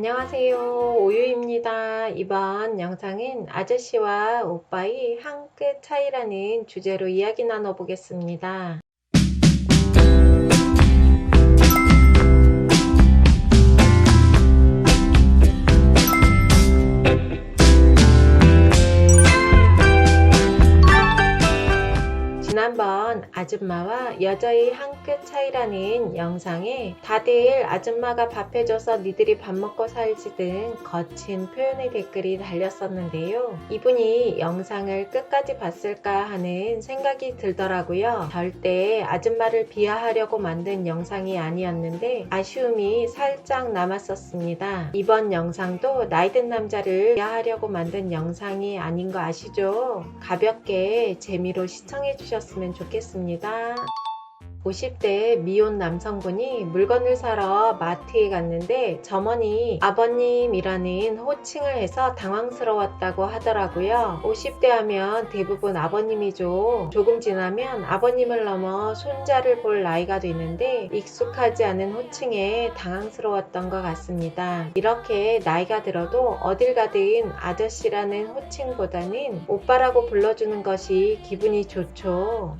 안녕하세요. 오유입니다. 이번 영상은 아저씨와 오빠의 한 끗 차이라는 주제로 이야기 나눠보겠습니다. 아줌마와 여자의 한 끗 차이라는 영상에 다들 아줌마가 밥 해줘서 니들이 밥 먹고 살지 등 거친 표현의 댓글이 달렸었는데요. 이분이 영상을 끝까지 봤을까 하는 생각이 들더라고요. 절대 아줌마를 비하하려고 만든 영상이 아니었는데 아쉬움이 살짝 남았었습니다. 이번 영상도 나이든 남자를 비하하려고 만든 영상이 아닌 거 아시죠? 가볍게 재미로 시청해 주셨으면 좋겠습니다. 50대 미혼 남성분이 물건을 사러 마트에 갔는데 점원이 아버님이라는 호칭을 해서 당황스러웠다고 하더라고요. 50대 하면 대부분 아버님이죠. 조금 지나면 아버님을 넘어 손자를 볼 나이가 되는데 익숙하지 않은 호칭에 당황스러웠던 것 같습니다. 이렇게 나이가 들어도 어딜 가든 아저씨라는 호칭보다는 오빠라고 불러주는 것이 기분이 좋죠.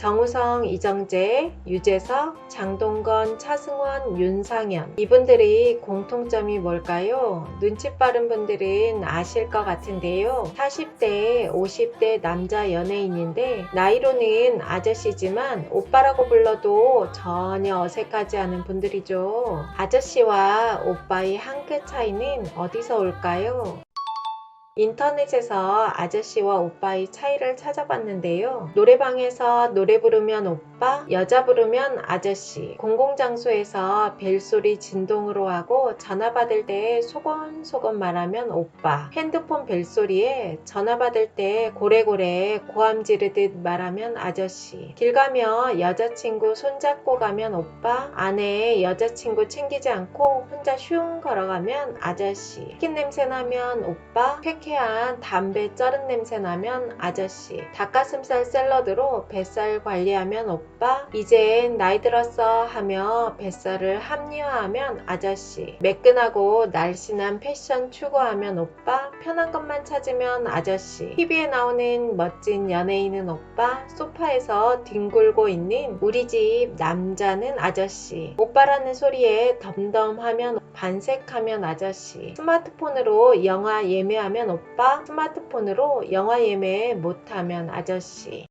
정우성, 이정재, 유재석, 장동건, 차승원, 윤상현 이분들이 공통점이 뭘까요? 눈치 빠른 분들은 아실 것 같은데요. 40대, 50대 남자 연예인인데 나이로는 아저씨지만 오빠라고 불러도 전혀 어색하지 않은 분들이죠. 아저씨와 오빠의 한 끗 차이는 어디서 올까요? 인터넷에서 아저씨와 오빠의 차이를 찾아봤는데요. 노래방에서 노래 부르면 오빠, 여자 부르면 아저씨, 공공장소에서 벨소리 진동으로 하고 전화 받을 때 소곤소곤 말하면 오빠, 핸드폰 벨소리에 전화 받을 때 고래고래 고함 지르듯 말하면 아저씨, 길 가며 여자친구 손잡고 가면 오빠, 아내 여자친구 챙기지 않고 혼자 슝 걸어가면 아저씨, 치킨 냄새 나면 오빠, 쾌쾌 한 담배 쩔은 냄새 나면 아저씨, 닭가슴살 샐러드로 뱃살 관리하면 오빠, 이젠 나이 들었어 하며 뱃살을 합리화하면 아저씨, 매끈하고 날씬한 패션 추구하면 오빠, 편한 것만 찾으면 아저씨, TV에 나오는 멋진 연예인은 오빠, 소파에서 뒹굴고 있는 우리 집 남자는 아저씨, 오빠라는 소리에 덤덤하면 반색하면 아저씨, 스마트폰으로 영화 예매하면 오빠, 스마트폰으로 영화 예매 못하면 아저씨.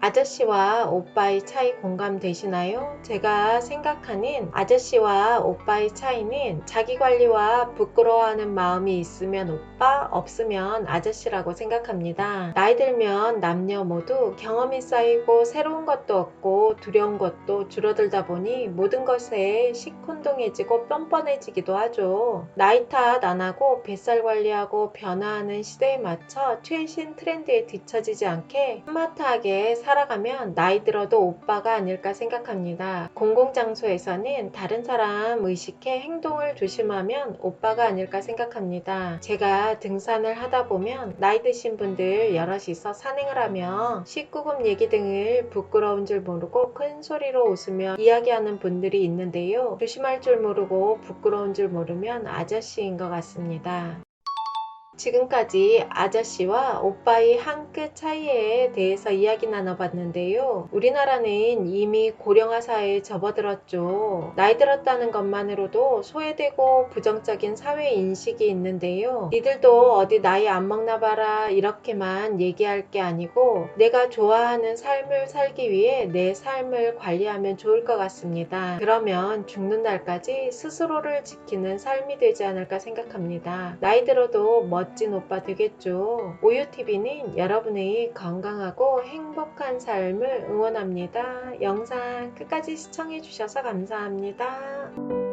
아저씨와 오빠의 차이 공감되시나요? 제가 생각하는 아저씨와 오빠의 차이는 자기 관리와 부끄러워하는 마음이 있으면 오빠, 없으면 아저씨라고 생각합니다. 나이 들면 남녀 모두 경험이 쌓이고 새로운 것도 없고 두려운 것도 줄어들다 보니 모든 것에 시큰둥해지고 뻔뻔해지기도 하죠. 나이 탓 안 하고 뱃살 관리하고 변화하는 시대에 맞춰 최신 트렌드에 뒤처지지 않게 스마트하게 살아가면 나이 들어도 오빠가 아닐까 생각합니다. 공공장소에서는 다른 사람 의식해 행동을 조심하면 오빠가 아닐까 생각합니다. 제가 등산을 하다 보면 나이 드신 분들 여럿이서 산행을 하며 19금 얘기 등을 부끄러운 줄 모르고 큰 소리로 웃으며 이야기하는 분들이 있는데요. 조심할 줄 모르고 부끄러운 줄 모르면 아저씨인 것 같습니다. 지금까지 아저씨와 오빠의 한 끗 차이에 대해서 이야기 나눠봤는데요. 우리나라는 이미 고령화 사회에 접어들었죠. 나이 들었다는 것만으로도 소외되고 부정적인 사회 인식이 있는데요. 니들도 어디 나이 안 먹나 봐라 이렇게만 얘기할 게 아니고 내가 좋아하는 삶을 살기 위해 내 삶을 관리하면 좋을 것 같습니다. 그러면 죽는 날까지 스스로를 지키는 삶이 되지 않을까 생각합니다. 나이 들어도 멋진 오빠 되겠죠. 오유TV는 여러분의 건강하고 행복한 삶을 응원합니다. 영상 끝까지 시청해주셔서 감사합니다.